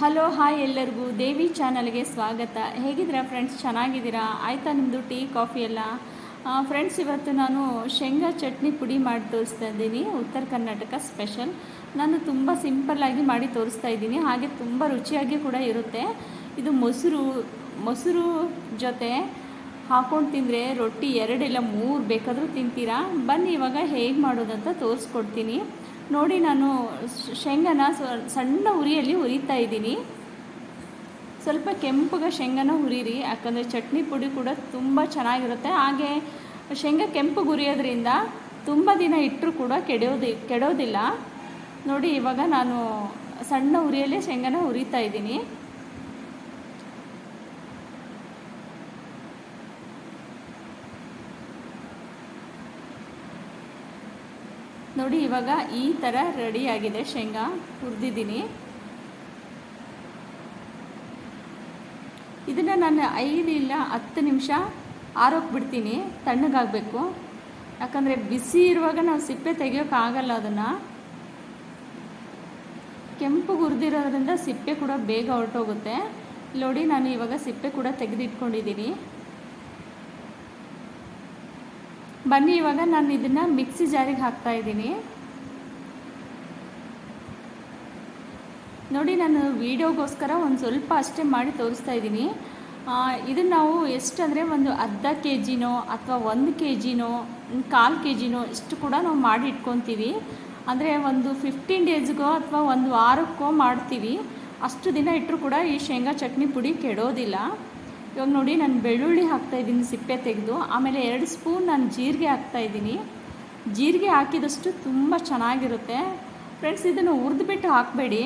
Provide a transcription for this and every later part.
Hello, hi ಎಲ್ಲರಿಗೂ. ದೇವಿ ಚಾನಲ್ಗೆ ಸ್ವಾಗತ. ಹೇಗಿದ್ದೀರಾ ಫ್ರೆಂಡ್ಸ್ ಚೆನ್ನಾಗಿದ್ದೀರಾ? ಆಯಿತಾ ನಿಮ್ಮದು ಟೀ, ಕಾಫಿ ಎಲ್ಲ? ಫ್ರೆಂಡ್ಸ್ ಇವತ್ತು ನಾನು ಶೇಂಗಾ ಚಟ್ನಿ ಪುಡಿ ಮಾಡಿ ತೋರಿಸ್ತಾ ಇದ್ದೀನಿ. ಉತ್ತರ ಕರ್ನಾಟಕ ಸ್ಪೆಷಲ್ ನಾನು ತುಂಬ ಸಿಂಪಲ್ಲಾಗಿ ಮಾಡಿ ತೋರಿಸ್ತಾ ಇದ್ದೀನಿ. ಹಾಗೆ ತುಂಬ ರುಚಿಯಾಗಿ ಕೂಡ ಇರುತ್ತೆ. ಇದು ಮೊಸರು ಮೊಸರು ಜೊತೆ ಹಾಕೊಂಡು ತಿಂದರೆ ರೊಟ್ಟಿ ಎರಡಿಲ್ಲ ಮೂರು ಬೇಕಾದರೂ ತಿಂತೀರಾ? ಬನ್ನಿ, ಇವಾಗ ಹೇಗೆ ಮಾಡೋದಂತ ತೋರಿಸ್ಕೊಡ್ತೀನಿ. ನೋಡಿ ನಾನು ಶೇಂಗನ ಸಣ್ಣ ಉರಿಯಲ್ಲಿ ಹುರಿತಾ ಇದ್ದೀನಿ. ಸ್ವಲ್ಪ ಕೆಂಪಗೆ ಶೇಂಗನ ಹುರಿರಿ ಯಾಕಂದರೆ ಚಟ್ನಿ ಪುಡಿ ಕೂಡ ತುಂಬ ಚೆನ್ನಾಗಿರುತ್ತೆ. ಹಾಗೆ ಶೇಂಗಾ ಕೆಂಪು ಉರಿಯೋದ್ರಿಂದ ತುಂಬ ದಿನ ಇಟ್ಟರೂ ಕೂಡ ಕೆಡೋದಿ, ಕೆಡೋದಿಲ್ಲ. ನೋಡಿ ಇವಾಗ ನಾನು ಸಣ್ಣ ಉರಿಯಲ್ಲೇ ಶೇಂಗಾನ ಹುರಿತಾ ಇದ್ದೀನಿ. ನೋಡಿ, ಇವಾಗ ಈ ಥರ ರೆಡಿಯಾಗಿದೆ ಶೇಂಗಾ. ಹುರಿದಿದ್ದೀನಿ. ಇದನ್ನು ನಾನು ಐದು ಇಲ್ಲ ಹತ್ತು ನಿಮಿಷ ಆರೋಕ್ಕೆ ಬಿಡ್ತೀನಿ ತಣ್ಣಗಾಗಬೇಕು. ಯಾಕಂದರೆ ಬಿಸಿ ಇರುವಾಗ ನಾವು ಸಿಪ್ಪೆ ತೆಗಿಯೋಕ್ಕಾಗಲ್ಲ ಅದನ್ನು. ಕೆಂಪು ಹುರಿದಿರೋದ್ರಿಂದ ಸಿಪ್ಪೆ ಕೂಡ ಬೇಗ ಹೊರಟೋಗುತ್ತೆ. ನೋಡಿ, ನಾನು ಇವಾಗ ಸಿಪ್ಪೆ ಕೂಡ ತೆಗೆದಿಟ್ಕೊಂಡಿದ್ದೀನಿ. ಬನ್ನಿ, ಇವಾಗ ನಾನು ಇದನ್ನು ಮಿಕ್ಸಿ ಜಾರಿಗೆ ಹಾಕ್ತಾ ಇದ್ದೀನಿ. ನೋಡಿ, ನಾನು ವೀಡಿಯೋಗೋಸ್ಕರ ಒಂದು ಸ್ವಲ್ಪ ಅಷ್ಟೇ ಮಾಡಿ ತೋರಿಸ್ತಾ ಇದ್ದೀನಿ. ಇದನ್ನು ನಾವು ಎಷ್ಟು ಅಂದರೆ ಒಂದು ಅರ್ಧ ಕೆ ಜಿನೋ ಅಥವಾ ಒಂದು ಕೆ ಜಿನೋ ಕಾಲು ಕೆ ಜಿನೋ ಇಷ್ಟು ಕೂಡ ನಾವು ಮಾಡಿ ಇಟ್ಕೊತೀವಿ. ಅಂದರೆ ಒಂದು ಫಿಫ್ಟೀನ್ ಡೇಸ್ಗೋ ಅಥವಾ ಒಂದು ವಾರಕ್ಕೋ ಮಾಡ್ತೀವಿ. ಅಷ್ಟು ದಿನ ಇಟ್ಟರು ಕೂಡ ಈ ಶೇಂಗಾ ಚಟ್ನಿ ಪುಡಿ ಕೆಡೋದಿಲ್ಲ. ಇವಾಗ ನೋಡಿ, ನಾನು ಬೆಳ್ಳುಳ್ಳಿ ಹಾಕ್ತಾಯಿದ್ದೀನಿ ಸಿಪ್ಪೆ ತೆಗೆದು. ಆಮೇಲೆ ಎರಡು ಸ್ಪೂನ್ ನಾನು ಜೀರಿಗೆ ಹಾಕ್ತಾಯಿದ್ದೀನಿ ಜೀರಿಗೆ ಹಾಕಿದಷ್ಟು ತುಂಬ ಚೆನ್ನಾಗಿರುತ್ತೆ. ಫ್ರೆಂಡ್ಸ್ ಇದನ್ನು ಹುರಿದ್ಬಿಟ್ಟು ಹಾಕಬೇಡಿ.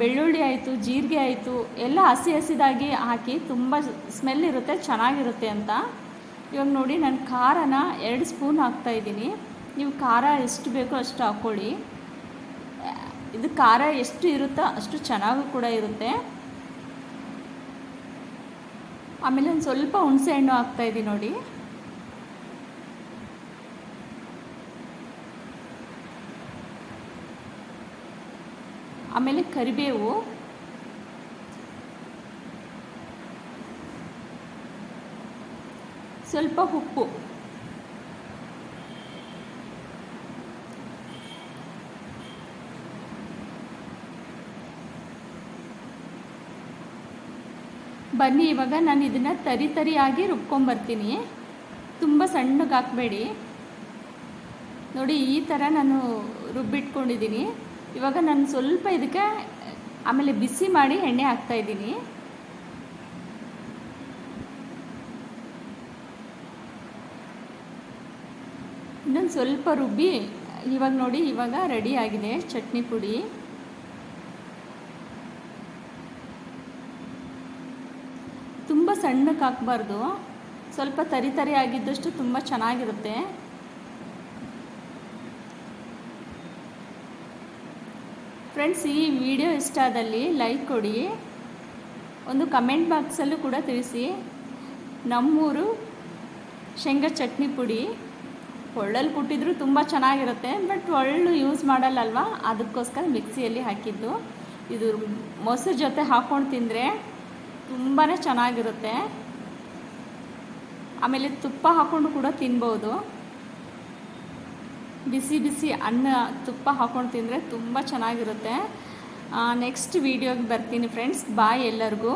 ಬೆಳ್ಳುಳ್ಳಿ ಆಯಿತು, ಜೀರಿಗೆ ಆಯಿತು, ಎಲ್ಲ ಹಸಿ ಹಸಿದಾಗಿ ಹಾಕಿ ತುಂಬ ಸ್ಮೆಲ್ ಇರುತ್ತೆ, ಚೆನ್ನಾಗಿರುತ್ತೆ ಅಂತ. ಇವಾಗ ನೋಡಿ, ನಾನು ಖಾರನ ಎರಡು ಸ್ಪೂನ್ ಹಾಕ್ತಾಯಿದ್ದೀನಿ ನೀವು ಖಾರ ಎಷ್ಟು ಬೇಕೋ ಅಷ್ಟು ಹಾಕ್ಕೊಳ್ಳಿ ಇದು ಖಾರ ಎಷ್ಟು ಇರುತ್ತೋ ಅಷ್ಟು ಚೆನ್ನಾಗೂ ಕೂಡ ಇರುತ್ತೆ. ಆಮೇಲೆ ಒಂದು ಸ್ವಲ್ಪ ಹುಣಸೆ ಹಣ್ಣು ಹಾಕ್ತಾಯಿದ್ದೀನಿ ನೋಡಿ. ಆಮೇಲೆ ಕರಿಬೇವು. ಸ್ವಲ್ಪ ಉಪ್ಪು. ಬನ್ನಿ, ಇವಾಗ ನಾನು ಇದನ್ನು ತರಿ ತರಿಯಾಗಿ ರುಬ್ಕೊಂಬರ್ತೀನಿ. ತುಂಬ ಸಣ್ಣಗೆ ಹಾಕಬೇಡಿ. ನೋಡಿ, ಈ ಥರ ನಾನು ರುಬ್ಬಿಟ್ಕೊಂಡಿದ್ದೀನಿ. ಇವಾಗ ನಾನು ಸ್ವಲ್ಪ ಇದಕ್ಕೆ, ಆಮೇಲೆ ಬಿಸಿ ಮಾಡಿ ಎಣ್ಣೆ ಹಾಕ್ತಾಯಿದ್ದೀನಿ ಇನ್ನೊಂದು ಸ್ವಲ್ಪ ರುಬ್ಬಿ, ಇವಾಗ ನೋಡಿ, ಇವಾಗ ರೆಡಿ ಆಗಿದೆ ಚಟ್ನಿ ಪುಡಿ. ತುಂಬ ಸಣ್ಣಕ್ಕೆ ಹಾಕ್ಬಾರ್ದು. ಸ್ವಲ್ಪ ತರಿ ತರಿ ಆಗಿದ್ದಷ್ಟು ತುಂಬ ಚೆನ್ನಾಗಿರುತ್ತೆ. ಫ್ರೆಂಡ್ಸ್ ಈ ವಿಡಿಯೋ ಇಷ್ಟ ಆದಲ್ಲಿ ಲೈಕ್ ಕೊಡಿ. ಒಂದು ಕಮೆಂಟ್ ಬಾಕ್ಸಲ್ಲೂ ಕೂಡ ತಿಳಿಸಿ. ನಮ್ಮೂರು ಶೇಂಗಾ ಚಟ್ನಿ ಪುಡಿ. ಒಳ್ಳಲ್ಲಿ ಕುಟ್ಟಿದ್ರು ತುಂಬ ಚೆನ್ನಾಗಿರುತ್ತೆ ಬಟ್ ಒಳ್ಳು ಯೂಸ್ ಮಾಡಲ್ಲಲ್ವಾ? ಅದಕ್ಕೋಸ್ಕರ ಮಿಕ್ಸಿಯಲ್ಲಿ ಹಾಕಿದ್ದು. ಇದು ಮೊಸರು ಜೊತೆ ಹಾಕ್ಕೊಂಡು ತಿಂದರೆ ತುಂಬಾ ಚೆನ್ನಾಗಿರುತ್ತೆ. ಆಮೇಲೆ ತುಪ್ಪ ಹಾಕ್ಕೊಂಡು ಕೂಡ ತಿನ್ಬೋದು. ಬಿಸಿ ಬಿಸಿ ಅನ್ನ ತುಪ್ಪ ಹಾಕ್ಕೊಂಡು ತಿಂದರೆ ತುಂಬ ಚೆನ್ನಾಗಿರುತ್ತೆ. ನೆಕ್ಸ್ಟ್ ವೀಡಿಯೋಗೆ ಬರ್ತೀನಿ ಫ್ರೆಂಡ್ಸ್ ಬಾಯ್ ಎಲ್ಲರಿಗೂ.